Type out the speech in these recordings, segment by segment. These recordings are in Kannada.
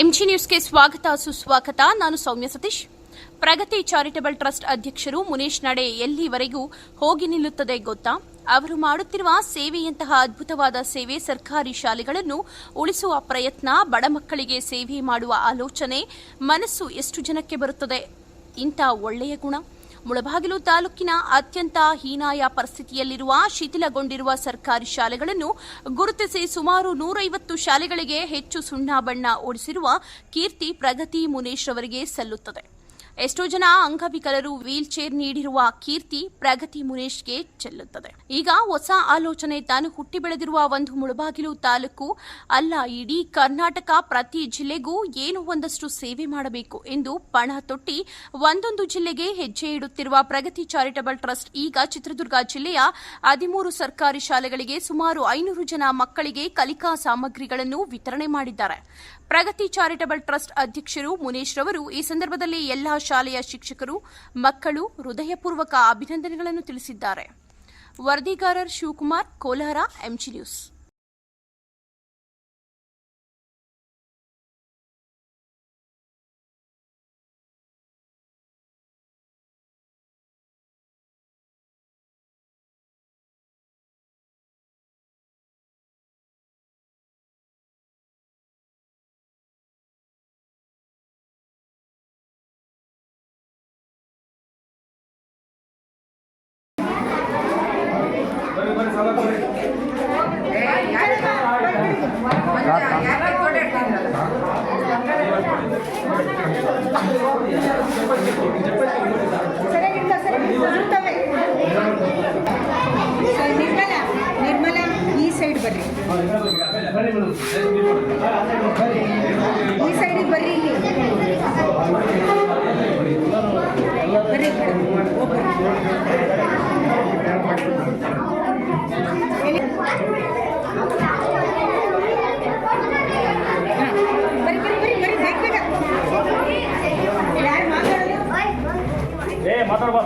ಎಂಜಿ ನ್ಯೂಸ್ಗೆ ಸ್ವಾಗತ, ಸುಸ್ವಾಗತ. ನಾನು ಸೌಮ್ಯ ಸತೀಶ್. ಪ್ರಗತಿ ಚಾರಿಟಬಲ್ ಟ್ರಸ್ಟ್ ಅಧ್ಯಕ್ಷರು ಮುನೇಶ್ ನಡೆ ಎಲ್ಲಿವರೆಗೂ ಹೋಗಿ ನಿಲ್ಲುತ್ತದೆ ಗೊತ್ತಾ? ಅವರು ಮಾಡುತ್ತಿರುವ ಸೇವೆಯಂತಹ ಅದ್ಭುತವಾದ ಸೇವೆ ಸರ್ಕಾರಿ ಶಾಲೆಗಳನ್ನು ಉಳಿಸುವ ಪ್ರಯತ್ನ, ಬಡ ಮಕ್ಕಳಿಗೆ ಸೇವೆ ಮಾಡುವ ಆಲೋಚನೆ ಮನಸ್ಸು ಎಷ್ಟು ಜನಕ್ಕೆ ಬರುತ್ತದೆ? ಇಂಥ ಒಳ್ಳೆಯ ಗುಣ? ಮುಳಬಾಗಿಲು ತಾಲೂಕಿನ ಅತ್ಯಂತ ಹೀನಾಯ ಪರಿಸ್ಥಿತಿಯಲ್ಲಿರುವ ಶಿಥಿಲಗೊಂಡಿರುವ ಸರ್ಕಾರಿ ಶಾಲೆಗಳನ್ನು ಗುರುತಿಸಿ ಸುಮಾರು ನೂರೈವತ್ತು ಶಾಲೆಗಳಿಗೆ ಹೆಚ್ಚು ಸುಣ್ಣ ಬಣ್ಣ ಓಡಿಸಿರುವ ಕೀರ್ತಿ ಪ್ರಗತಿ ಮುನೇಶ್ ಅವರಿಗೆ ಸಲ್ಲುತ್ತದೆ. ಎಷ್ಟೋ ಜನ ಅಂಗವಿಕಲರು ವೀಲ್ ಚೇರ್ ನೀಡಿರುವ ಕೀರ್ತಿ ಪ್ರಗತಿ ಮುನೇಶ್ಗೆ ಚೆಲ್ಲುತ್ತದೆ. ಈಗ ಹೊಸ ಆಲೋಚನೆ ತಾನು ಹುಟ್ಟಿ ಬೆಳೆದಿರುವ ಒಂದು ಮುಳಬಾಗಿಲು ತಾಲೂಕು ಅಲ್ಲ, ಇಡೀ ಕರ್ನಾಟಕ ಪ್ರತಿ ಜಿಲ್ಲೆಗೂ ಏನು ಒಂದಷ್ಟು ಸೇವೆ ಮಾಡಬೇಕು ಎಂದು ಪಣ ತೊಟ್ಟಿ ಒಂದೊಂದು ಜಿಲ್ಲೆಗೆ ಹೆಜ್ಜೆ ಇಡುತ್ತಿರುವ ಪ್ರಗತಿ ಚಾರಿಟಬಲ್ ಟ್ರಸ್ಟ್ ಈಗ ಚಿತ್ರದುರ್ಗ ಜಿಲ್ಲೆಯ ಹದಿಮೂರು ಸರ್ಕಾರಿ ಶಾಲೆಗಳಿಗೆ ಸುಮಾರು ಐನೂರು ಜನ ಮಕ್ಕಳಿಗೆ ಕಲಿಕಾ ಸಾಮಗ್ರಿಗಳನ್ನು ವಿತರಣೆ ಮಾಡಿದ್ದಾರೆ. ಪ್ರಗತಿ ಚಾರಿಟಬಲ್ ಟ್ರಸ್ಟ್ ಅಧ್ಯಕ್ಷರು ಮುನೇಶ್ ರವರು ಈ ಸಂದರ್ಭದಲ್ಲಿ ಎಲ್ಲಾ ಶಾಲೆಯ ಶಿಕ್ಷಕರು ಮಕ್ಕಳು ಹೃದಯಪೂರ್ವಕ ಅಭಿನಂದನೆಗಳನ್ನು ತಿಳಿಸಿದ್ದಾರೆ. ವರದಿಗಾರರ್ Shivakumar Kolar MG news Yeah, yeah. બરાબર.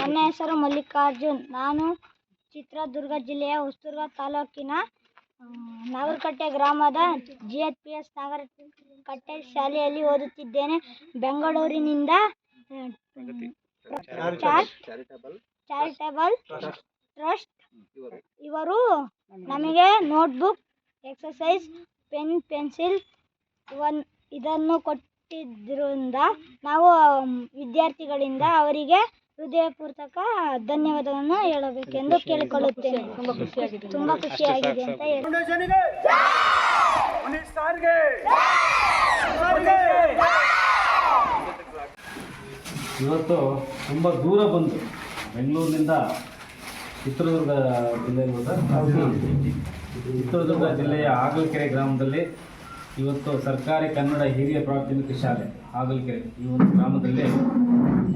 ನನ್ನ ಹೆಸರು ಮಲ್ಲಿಕಾರ್ಜುನ್. ನಾನು ಚಿತ್ರದುರ್ಗ ಜಿಲ್ಲೆಯ ಹೊಸದುರ್ಗ ತಾಲೂಕಿನ ನಾಗರಕಟ್ಟೆ ಗ್ರಾಮದ G H P S Nagarakatte ಶಾಲೆಯಲ್ಲಿ ಓದುತ್ತಿದ್ದೇನೆ. ಬೆಂಗಳೂರಿನಿಂದ ಚಾರಿಟೇಬಲ್ ಟ್ರಸ್ಟ್ ಇವರು ನಮಗೆ ನೋಟ್ಬುಕ್ ಎಕ್ಸಸೈಸ್ ಪೆನ್, ಪೆನ್ಸಿಲ್ ಇವನ್ ಇದನ್ನು ಕೊಟ್ಟಿದ್ದರಿಂದ ನಾವು ವಿದ್ಯಾರ್ಥಿಗಳಿಂದ ಅವರಿಗೆ ಹೃದಯಪೂರ್ವಕ ಧನ್ಯವಾದವನ್ನು ಹೇಳಬೇಕೆಂದು ಕೇಳಿಕೊಳ್ಳುತ್ತೇನೆ. ತುಂಬಾ ಖುಷಿಯಾಗಿದೆ ಅಂತ ಹೇಳಿ. ಇವತ್ತು ತುಂಬ ದೂರ ಬಂದು ಬೆಂಗಳೂರಿನಿಂದ ಚಿತ್ರದುರ್ಗ ಜಿಲ್ಲೆಯಲ್ಲಿ ಚಿತ್ರದುರ್ಗ ಜಿಲ್ಲೆಯ ಆಗಲಕೆರೆ ಗ್ರಾಮದಲ್ಲಿ ಇವತ್ತು ಸರ್ಕಾರಿ ಕನ್ನಡ ಹಿರಿಯ ಪ್ರಾಥಮಿಕ ಶಾಲೆ ಆಗಲಕೆರೆ ಈ ಒಂದು ಗ್ರಾಮದಲ್ಲಿ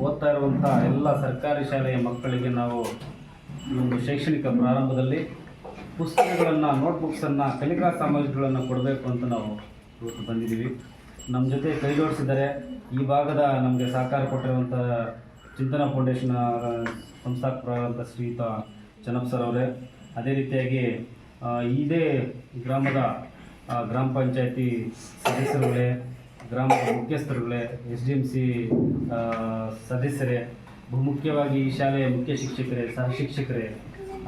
ಓದ್ತಾ ಇರುವಂಥ ಎಲ್ಲ ಸರ್ಕಾರಿ ಶಾಲೆಯ ಮಕ್ಕಳಿಗೆ ನಾವು ಈ ಒಂದು ಶೈಕ್ಷಣಿಕ ಪ್ರಾರಂಭದಲ್ಲಿ ಪುಸ್ತಕಗಳನ್ನು ನೋಟ್ಬುಕ್ಸನ್ನು ಕಲಿಕಾ ಸಾಮಗ್ರಿಗಳನ್ನು ಕೊಡಬೇಕು ಅಂತ ನಾವು ಇವತ್ತು ಬಂದಿದ್ದೀವಿ. ನಮ್ಮ ಜೊತೆ ಕೈ ಜೋಡಿಸಿದ್ದಾರೆ. ಈ ಭಾಗದ ನಮಗೆ ಸಹಕಾರ ಕೊಟ್ಟಿರುವಂಥ ಚಿಂತನ ಫೌಂಡೇಶನ್ ಸಂಸ್ಥಾಪಕರಾದಂಥ ಶ್ರೀಯುತ ಚನ್ನಪ್ಪ ಸರ್ ಅವರೇ, ಅದೇ ರೀತಿಯಾಗಿ ಇದೇ ಗ್ರಾಮದ ಗ್ರಾಮ ಪಂಚಾಯತಿ ಸದಸ್ಯರುಗಳೇ ಗ್ರಾಮ ಮುಖ್ಯಸ್ಥರುಗಳೇ, ಎಸ್ ಡಿ ಎಂ ಸಿ ಸದಸ್ಯರೇ ಬಹುಮುಖ್ಯವಾಗಿ ಈ ಶಾಲೆಯ ಮುಖ್ಯ ಶಿಕ್ಷಕರೇ, ಸಹ ಶಿಕ್ಷಕರೇ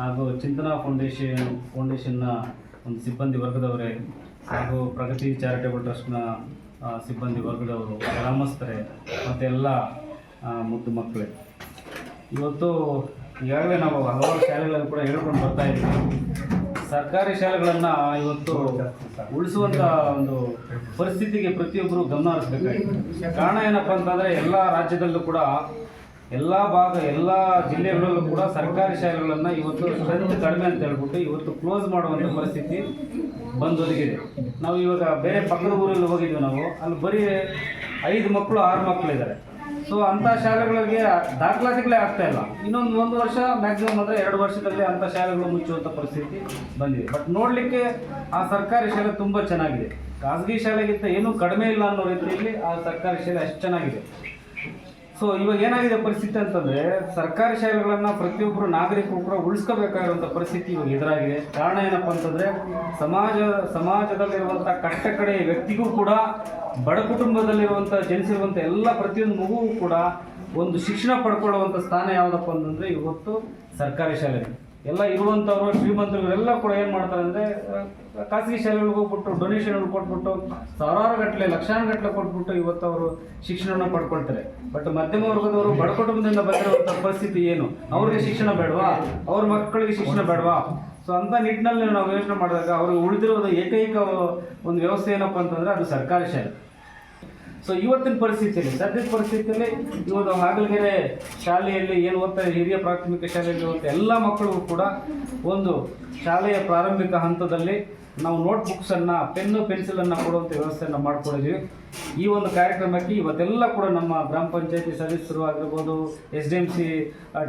ಹಾಗೂ ಚಿಂತನಾ ಫೌಂಡೇಶನ್ ಫೌಂಡೇಶನ್ನ ಒಂದು ಸಿಬ್ಬಂದಿ ವರ್ಗದವರೇ ಹಾಗೂ ಪ್ರಗತಿ ಚಾರಿಟೇಬಲ್ ಟ್ರಸ್ಟ್ನ ಸಿಬ್ಬಂದಿ ವರ್ಗದವರು, ಗ್ರಾಮಸ್ಥರೇ ಮತ್ತು ಎಲ್ಲ ಮುದ್ದು ಮಕ್ಕಳೇ. ಇವತ್ತು ಈಗಾಗಲೇ ನಾವು ಹಲವಾರು ಶಾಲೆಗಳಲ್ಲಿ ಕೂಡ ಹೇಳ್ಕೊಂಡು ಬರ್ತಾ ಇದ್ದೀವಿ. ಸರ್ಕಾರಿ ಶಾಲೆಗಳನ್ನು ಇವತ್ತು ಉಳಿಸುವಂಥ ಒಂದು ಪರಿಸ್ಥಿತಿಗೆ ಪ್ರತಿಯೊಬ್ಬರು ಗಮನ ಹರಿಸಬೇಕಾಗಿದೆ. ಕಾರಣ ಏನಪ್ಪ ಅಂತಂದರೆ ಎಲ್ಲ ರಾಜ್ಯದಲ್ಲೂ ಕೂಡ ಎಲ್ಲ ಭಾಗ, ಎಲ್ಲ ಜಿಲ್ಲೆಗಳಲ್ಲೂ ಕೂಡ ಸರ್ಕಾರಿ ಶಾಲೆಗಳನ್ನು ಇವತ್ತು ಸ್ಟ್ರೆಂತ್ ಕಡಿಮೆ ಅಂತ ಹೇಳ್ಬಿಟ್ಟು ಇವತ್ತು ಕ್ಲೋಸ್ ಮಾಡುವಂಥ ಪರಿಸ್ಥಿತಿ ಬಂದೊದಗಿದೆ. ನಾವು ಇವಾಗ ಬೇರೆ ಪಕ್ಕದ ಊರಲ್ಲಿ ಹೋಗಿದ್ವಿ ನಾವು, ಅಲ್ಲಿ ಬರೀ ಐದು ಮಕ್ಕಳು ಆರು ಮಕ್ಕಳು ಇದ್ದಾರೆ. ಸೊ ಅಂಥ ಶಾಲೆಗಳಿಗೆ ದಾಖಲಾತಿಗಳೇ ಆಗ್ತಾ ಇಲ್ಲ. ಇನ್ನೊಂದು ಒಂದು ವರ್ಷ ಮ್ಯಾಕ್ಸಿಮಮ್ ಅಂದರೆ ಎರಡು ವರ್ಷದಲ್ಲಿ ಅಂಥ ಶಾಲೆಗಳು ಮುಚ್ಚುವಂಥ ಪರಿಸ್ಥಿತಿ ಬಂದಿದೆ. ಬಟ್ ನೋಡಲಿಕ್ಕೆ ಆ ಸರ್ಕಾರಿ ಶಾಲೆ ತುಂಬ ಚೆನ್ನಾಗಿದೆ. ಖಾಸಗಿ ಶಾಲೆಗಿಂತ ಏನೂ ಕಡಿಮೆ ಇಲ್ಲ ಅನ್ನೋ ರೀತಿಯಲ್ಲಿ ಆ ಸರ್ಕಾರಿ ಶಾಲೆ ಅಷ್ಟು ಚೆನ್ನಾಗಿದೆ. ಸೊ ಇವಾಗ ಏನಾಗಿದೆ ಪರಿಸ್ಥಿತಿ ಅಂತಂದ್ರೆ ಸರ್ಕಾರಿ ಶಾಲೆಗಳನ್ನ ಪ್ರತಿಯೊಬ್ಬರು ನಾಗರಿಕರು ಕೂಡ ಉಳಿಸ್ಕೋಬೇಕಾಗಿರುವಂಥ ಪರಿಸ್ಥಿತಿ ಇವಾಗ ಎದುರಾಗಿದೆ. ಕಾರಣ ಏನಪ್ಪ ಅಂತಂದ್ರೆ ಸಮಾಜ ಸಮಾಜದಲ್ಲಿರುವಂಥ ಕಟ್ಟ ಕಡೆ ವ್ಯಕ್ತಿಗೂ ಕೂಡ, ಬಡ ಕುಟುಂಬದಲ್ಲಿರುವಂಥ ಜನಿಸಿರುವಂಥ ಎಲ್ಲ ಪ್ರತಿಯೊಂದು ಮಗುವು ಕೂಡ ಒಂದು ಶಿಕ್ಷಣ ಪಡ್ಕೊಳ್ಳುವಂಥ ಸ್ಥಾನ ಯಾವುದಪ್ಪ ಅಂತಂದ್ರೆ ಇವತ್ತು ಸರ್ಕಾರಿ ಶಾಲೆ ಎಲ್ಲ ಇರುವಂಥವ್ರು ಶ್ರೀಮಂತರುಗಳೆಲ್ಲ ಕೂಡ ಏನು ಮಾಡ್ತಾರೆ ಅಂದರೆ ಖಾಸಗಿ ಶಾಲೆಗಳಿಗೆ ಹೋಗ್ಬಿಟ್ಟು ಡೊನೇಷನ್ ಕೊಟ್ಬಿಟ್ಟು, ಸಾವಿರಾರು ಗಟ್ಟಲೆ ಲಕ್ಷಾನು ಗಟ್ಟಲೆ ಕೊಟ್ಬಿಟ್ಟು ಇವತ್ತು ಅವರು ಶಿಕ್ಷಣವನ್ನು ಪಡ್ಕೊಳ್ತಾರೆ. ಬಟ್ ಮಧ್ಯಮ ವರ್ಗದವರು ಬಡ ಕುಟುಂಬದಿಂದ ಬಂದಿರುವಂಥ ಪರಿಸ್ಥಿತಿ ಏನು? ಅವ್ರಿಗೆ ಶಿಕ್ಷಣ ಬೇಡವಾ? ಅವ್ರ ಮಕ್ಕಳಿಗೆ ಶಿಕ್ಷಣ ಬೇಡವಾ? ಸೊ ಅಂತ ನಿಟ್ಟಿನಲ್ಲಿ ನಾವು ಯೋಚನೆ ಮಾಡಿದಾಗ ಅವ್ರಿಗೆ ಉಳಿದಿರುವ ಏಕೈಕ ಒಂದು ವ್ಯವಸ್ಥೆ ಏನಪ್ಪ ಅಂತಂದ್ರೆ ಅದು ಸರ್ಕಾರಿ ಶಾಲೆ. ಸೊ ಇವತ್ತಿನ ಪರಿಸ್ಥಿತಿಯಲ್ಲಿ, ಸದ್ಯದ ಪರಿಸ್ಥಿತಿಯಲ್ಲಿ ಇವತ್ತು ಹಾಗಲಗೆರೆ ಶಾಲೆಯಲ್ಲಿ ಏನು ಓದ್ತಾರೆ ಹಿರಿಯ ಪ್ರಾಥಮಿಕ ಶಾಲೆಯಲ್ಲಿ ಓದ್ತಾ ಎಲ್ಲ ಮಕ್ಕಳಿಗೂ ಕೂಡ ಒಂದು ಶಾಲೆಯ ಪ್ರಾರಂಭಿಕ ಹಂತದಲ್ಲಿ ನಾವು ನೋಟ್ ಬುಕ್ಸನ್ನು ಪೆನ್ನು ಪೆನ್ಸಿಲನ್ನು ಕೊಡುವಂಥ ವ್ಯವಸ್ಥೆಯನ್ನು ಮಾಡ್ಕೊಂಡಿದ್ದೀವಿ ಈ ಒಂದು ಕಾರ್ಯಕ್ರಮಕ್ಕೆ ಇವತ್ತೆಲ್ಲ ಕೂಡ ನಮ್ಮ ಗ್ರಾಮ ಪಂಚಾಯತಿ ಸದಸ್ಯರು ಆಗಿರ್ಬೋದು, S D M C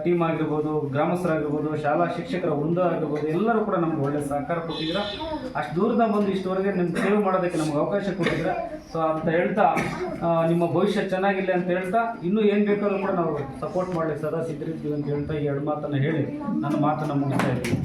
team ಆಗಿರ್ಬೋದು, ಗ್ರಾಮಸ್ಥರಾಗಿರ್ಬೋದು, ಶಾಲಾ ಶಿಕ್ಷಕರ ವೃಂದ ಆಗಿರ್ಬೋದು, ಎಲ್ಲರೂ ಕೂಡ ನಮ್ಗೆ ಒಳ್ಳೆಯ ಸಹಕಾರ ಕೊಟ್ಟಿದ್ದೀರಾ. ಅಷ್ಟು ದೂರದ ಬಂದು ಇಷ್ಟುವರೆಗೆ ನಿಮ್ಗೆ ಸೇವೆ ಮಾಡೋದಕ್ಕೆ ನಮ್ಗೆ ಅವಕಾಶ ಕೊಟ್ಟಿದ್ದೀರಾ. ಸೊ ಅಂತ ಹೇಳ್ತಾ ನಿಮ್ಮ ಭವಿಷ್ಯ ಚೆನ್ನಾಗಿಲ್ಲ ಅಂತ ಹೇಳ್ತಾ, ಇನ್ನೂ ಏನು ಬೇಕಾದ್ರೂ ಕೂಡ ನಾವು ಸಪೋರ್ಟ್ ಮಾಡಲಿಕ್ಕೆ ಸದಾ ಸಿದ್ಧರಿದ್ದೀವಿ ಅಂತ ಹೇಳ್ತಾ ಈ ಎರಡು ಮಾತನ್ನು ಹೇಳಿ ನನ್ನ ಮಾತನ್ನು ಮುಗಿಸ್ತಾ ಇದ್ದೀನಿ.